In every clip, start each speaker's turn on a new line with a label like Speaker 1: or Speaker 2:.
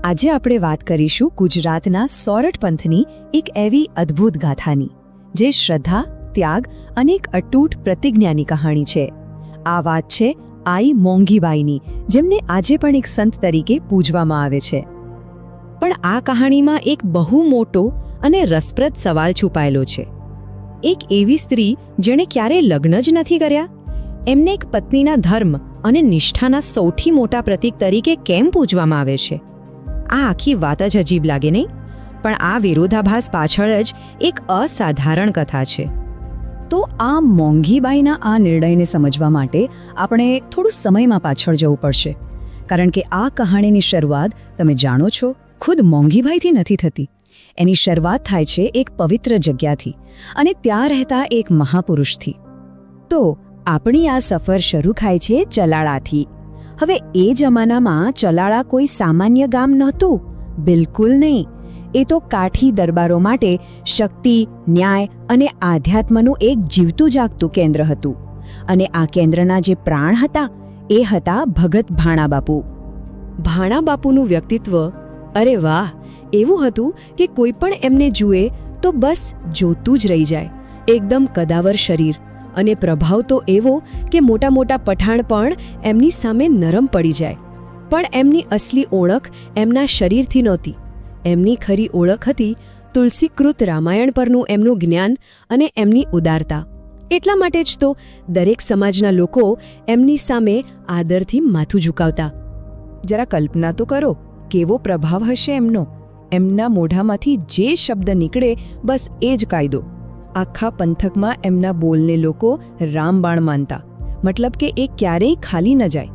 Speaker 1: આજે આપણે વાત કરીશું ગુજરાતના સોરઠ પંથની એક એવી અદ્ભુત ગાથાની, જે શ્રદ્ધા, ત્યાગ અને એક અટૂટ પ્રતિજ્ઞાની કહાણી છે. આ વાત છે આઈ મોંઘીબાઈની, જેમને આજે પણ એક સંત તરીકે પૂજવામાં આવે છે. પણ આ કહાણીમાં એક બહુ મોટો અને રસપ્રદ સવાલ છુપાયેલો છે. એક એવી સ્ત્રી જેણે ક્યારેય લગ્ન જ નથી કર્યા? એમને એક પત્નીના ધર્મ અને નિષ્ઠાના સૌથી મોટા પ્રતીક તરીકે કેમ પૂજવામાં આવે છે? આ આખી વાત જ અજીબ લાગે નહીં? પણ આ વિરોધાભાસ પાછળ જ એક અસાધારણ કથા છે. તો આ મોંઘીબાઈના આ નિર્ણયને સમજવા માટે આપણે થોડું સમયમાં પાછળ જવું પડશે. કારણ કે આ કહાણીની શરૂઆત, તમે જાણો છો, ખુદ મોંઘીભાઈથી નથી થતી. એની શરૂઆત થાય છે એક પવિત્ર જગ્યાથી અને ત્યાં રહેતા એક મહાપુરુષથી. તો આપણી આ સફર શરૂ થાય છે ચલાળાથી. હવે એ જમાનામાં ચલાળા કોઈ સામાન્ય ગામ નહોતું. બિલકુલ નહીં. એ તો કાઠી દરબારો માટે શક્તિ, ન્યાય અને આધ્યાત્મનું એક જીવતું જાગતું કેન્દ્ર હતું. અને આ કેન્દ્રના જે પ્રાણ હતા, એ હતા ભગત ભાણાબાપુ. ભાણાબાપુનું વ્યક્તિત્વ, અરે વાહ, એવું હતું કે કોઈ પણ એમને જુએ તો બસ જોતું જ રહી જાય. એકદમ કદાવર શરીર અને પ્રભાવ તો એવો કે મોટા મોટા પઠાણ પણ એમની સામે નરમ પડી જાય. પણ એમની અસલી ઓળખ એમના શરીરથી નહોતી. એમની ખરી ઓળખ હતી તુલસીકૃત રામાયણ પરનું એમનું જ્ઞાન અને એમની ઉદારતા. એટલા માટે જ તો દરેક સમાજના લોકો એમની સામે આદરથી માથું ઝુકાવતા. જરા કલ્પના તો કરો, કેવો પ્રભાવ હશે એમનો? એમના મોઢામાંથી જે શબ્દ નીકળે બસ એ જ કાયદો. આખા પંથકમાં એમના બોલને લોકો રામબાણ માનતા. મતલબ કે એ ક્યારેય ખાલી ન જાય.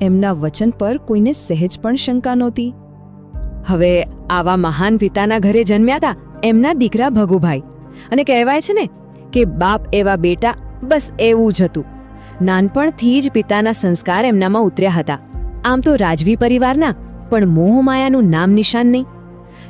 Speaker 1: એમના વચન પર કોઈને સહેજ પણ શંકા નહોતી. હવે આવા મહાન પિતાના ઘરે જન્મ્યા હતા એમના દીકરા ભગુભાઈ. અને કહેવાય છે ને કે બાપ એવા બેટા બસ એવું જ હતું. નાનપણથી જ પિતાના સંસ્કાર એમનામાં ઉતર્યા હતા. આમ તો રાજવી પરિવારના પણ મોહમાયાનું નામ નિશાન નહીં.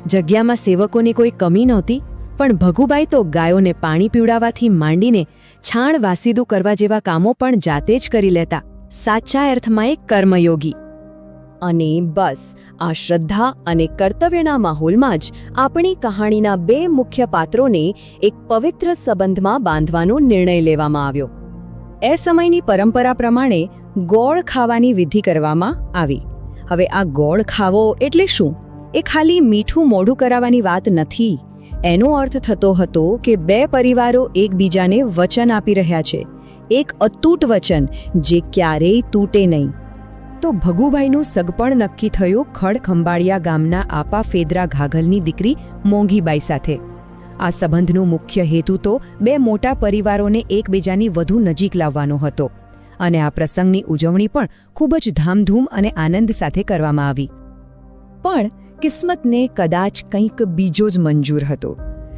Speaker 1: જગ્યામાં સેવકોની કોઈ કમી નહોતી. પણ ભગુબાઈ તો ગાયોને પાણી પીવડાવવાથી માંડીને છાણ વાસીદું કરવા જેવા કામો પણ જાતે જ કરી લેતા. સાચા અર્થમાં એક કર્મયોગી. અને બસ, આ શ્રદ્ધા અને કર્તવ્યના માહોલમાં જ આપણી કહાણીના બે મુખ્ય પાત્રોને એક પવિત્ર સંબંધમાં બાંધવાનો નિર્ણય લેવામાં આવ્યો. એ સમયની પરંપરા પ્રમાણે ગોળ ખાવાની વિધિ કરવામાં આવી. હવે આ ગોળ ખાવો એટલે શું? એ ખાલી મીઠું મોઢું કરાવવાની વાત નથી. એનો અર્થ થતો હતો કે બે પરિવારો એકબીજાને વચન આપી રહ્યા છે. એક અતૂટ વચન, જે ક્યારેય તૂટે નહીં. તો ભગુભાઈનું સગપણ નક્કી થયું ખડખંબાળિયા ગામના આપા ફેદરા ઘાઘલની દીકરી મોંઘીબાઈ સાથે. આ સંબંધનું મુખ્ય હેતુ તો બે મોટા પરિવારોને એકબીજાની વધુ નજીક લાવવાનો હતો. અને આ પ્રસંગની ઉજવણી પણ ખૂબ જ ધામધૂમ અને આનંદ સાથે કરવામાં આવી. પણ કિસ્મતને કદાચ કંઈક બીજો જ મંજૂર હતો,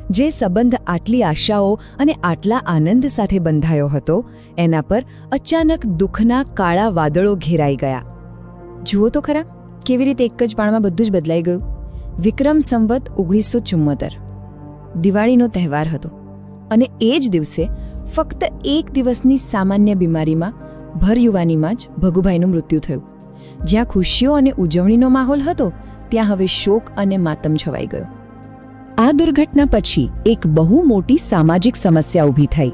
Speaker 1: જે સંબંધ આટલી આશાઓ અને આટલા આનંદ સાથે બંધાયો હતો, એના પર અચાનક દુઃખના કાળા વાદળો ઘેરાઈ ગયા. જુઓ તો ખરા, કેવી રીતે એક જ પાણમાં બધું જ બદલાઈ ગયું. વિક્રમ સંવત ઓગણીસો ચુમ્મોતેર દિવાળીનો તહેવાર હતો અને એ જ દિવસે ફક્ત એક દિવસની સામાન્ય બીમારીમાં ભર યુવાનીમાં જ ભગુભાઈનું મૃત્યુ થયું. જ્યાં ખુશીઓ અને ઉજવણીનો માહોલ હતો ત્યાં હવે શોક અને માતમ છવાઈ ગયો. આ દુર્ઘટના પછી એક બહુ મોટી સામાજિક સમસ્યા ઊભી થઈ.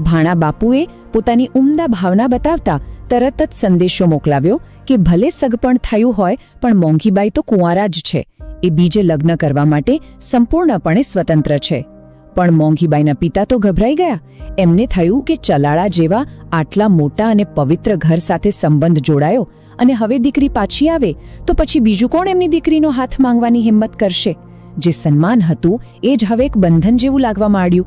Speaker 1: ભાણા બાપુએ પોતાની ઉમદા ભાવના બતાવતા તરત જ સંદેશો મોકલાવ્યો કે ભલે સગપણ થયું હોય, પણ મોંઘીબાઈ તો કુંવારા જ છે. એ બીજે લગ્ન કરવા માટે સંપૂર્ણપણે સ્વતંત્ર છે. પણ મોંઘીબાઈના પિતા તો ગભરાઈ ગયા. એમને થયું કે ચલાળા જેવા આટલા મોટા અને પવિત્ર ઘર સાથે સંબંધ જોડાયો અને હવે દીકરી પાછી આવે, તો પછી બીજું કોણ એમની દીકરીનો હાથ માંગવાની હિંમત કરશે? જે સન્માન હતું, એ જ હવે એક બંધન જેવું લાગવા માંડ્યું.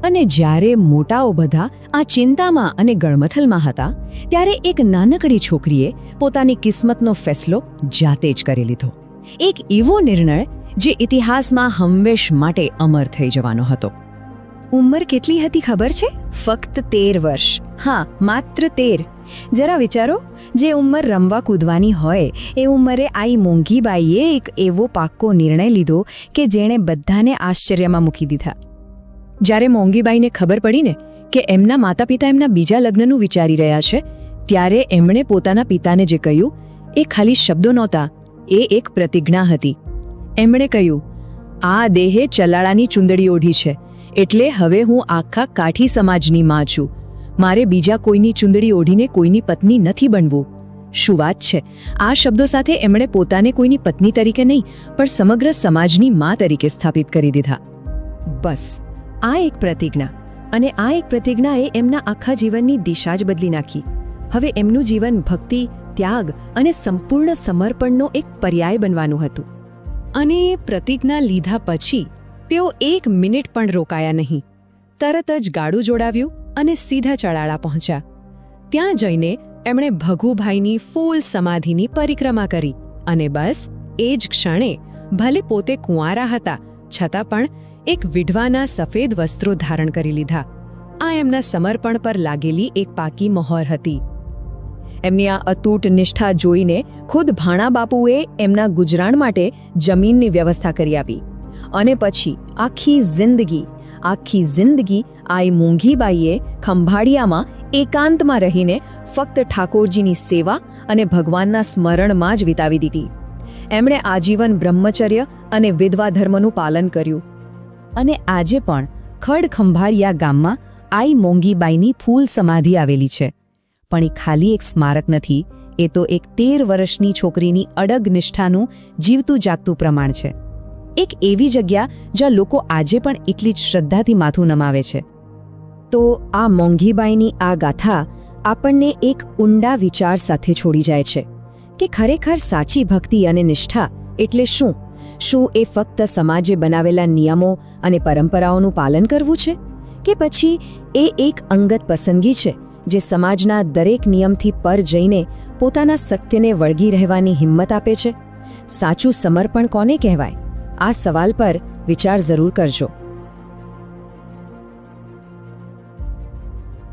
Speaker 1: અને જ્યારે મોટાઓ બધા આ ચિંતામાં અને ગળમથલમાં હતા, ત્યારે એક નાનકડી છોકરીએ પોતાની કિસ્મતનો ફેસલો જાતે જ કરી લીધો. એક એવો નિર્ણય, જે ઇતિહાસમાં હંમેશ માટે અમર થઈ જવાનો હતો. ઉંમર કેટલી હતી ખબર છે? ફક્ત તેર વર્ષ. હા, માત્ર તેર. જરા વિચારો, જે ઉંમર રમવા કૂદવાની હોય, એ ઉંમરે આઈ મોંઘીબાઈએ એક એવો પાક્કો નિર્ણય લીધો કે જેણે બધાને આશ્ચર્યમાં મૂકી દીધા. જ્યારે મોંઘીબાઈને ખબર પડીને કે એમના માતા પિતા એમના બીજા લગ્નનું વિચારી રહ્યા છે, ત્યારે એમણે પોતાના પિતાને જે કહ્યું, એ ખાલી શબ્દો નહોતા, એ એક પ્રતિજ્ઞા હતી. એમણે કહ્યું, આ દેહે ચલાળાની ચુંદડી ઓઢી છે. એટલે હવે હું આખા કાઠી સમાજની માં છું. મારે બીજા કોઈની ચુંદડી ઓઢીને કોઈની પત્ની નથી બનવું. શું વાત છે? આ શબ્દો સાથે એમણે પોતાને કોઈની પત્ની તરીકે નહીં, પણ સમગ્ર સમાજની માં તરીકે સ્થાપિત કરી દીધા. બસ, આ એક પ્રતિજ્ઞા. અને આ એક પ્રતિજ્ઞાએ એમના આખા જીવનની દિશા જ બદલી નાખી. હવે એમનું જીવન ભક્તિ, ત્યાગ અને સંપૂર્ણ સમર્પણનો એક પર્યાય બનવાનું હતું. અને એ પ્રતિજ્ઞા લીધા પછી તેઓ એક મિનિટ પણ રોકાયા નહીં. તરત જ ગાડું જોડાવ્યું અને સીધા ચડાળા પહોંચ્યા. ત્યાં જઈને એમણે ભગુભાઈની ફૂલ સમાધિની પરિક્રમા કરી અને બસ, એ જ ક્ષણે ભલે પોતે કુંવારા હતા, છતાં પણ એક વિધવાના સફેદ વસ્ત્રો ધારણ કરી લીધા. આ એમના સમર્પણ પર લાગેલી એક પાકી મહોર હતી. એમની આ અતૂટ નિષ્ઠા જોઈને ખુદ ભાણા બાપુએ એમના ગુજરાણ માટે જમીનની વ્યવસ્થા કરી આપી. અને પછી આખી જિંદગી આખી જિંદગી આઈ મોંઘીબાઈએ ખંભાળિયામાં એકાંતમાં રહીને ફક્ત ઠાકોરજીની સેવા અને ભગવાનના સ્મરણમાં જ વિતાવી દીધી. એમણે આજીવન બ્રહ્મચર્ય અને વિધવા ધર્મનું પાલન કર્યું. અને આજે પણ ખડ ખંભાળિયા ગામમાં આઈ મોંઘીબાઈની ફૂલ સમાધિ આવેલી છે. પણ એ ખાલી એક સ્મારક નથી, એ તો એક તેર વર્ષની છોકરીની અડગ નિષ્ઠાનું જીવતું જાગતું પ્રમાણ છે. એક એવી જગ્યા જ્યાં લોકો આજે પણ એટલી જ શ્રદ્ધાથી માથું નમાવે છે. તો આ મોંઘીબાઈની આ ગાથા આપણને એક ઊંડા વિચાર સાથે છોડી જાય છે કે ખરેખર સાચી ભક્તિ અને નિષ્ઠા એટલે શું? શું એ ફક્ત સમાજે બનાવેલા નિયમો અને પરંપરાઓનું પાલન કરવું છે? કે પછી એ એક અંગત પસંદગી છે જે સમાજના દરેક નિયમથી પર જઈને પોતાના સત્યને વળગી રહેવાની હિંમત આપે છે? સાચું સમર્પણ કોને કહેવાય? આ સવાલ પર વિચાર જરૂર કરજો.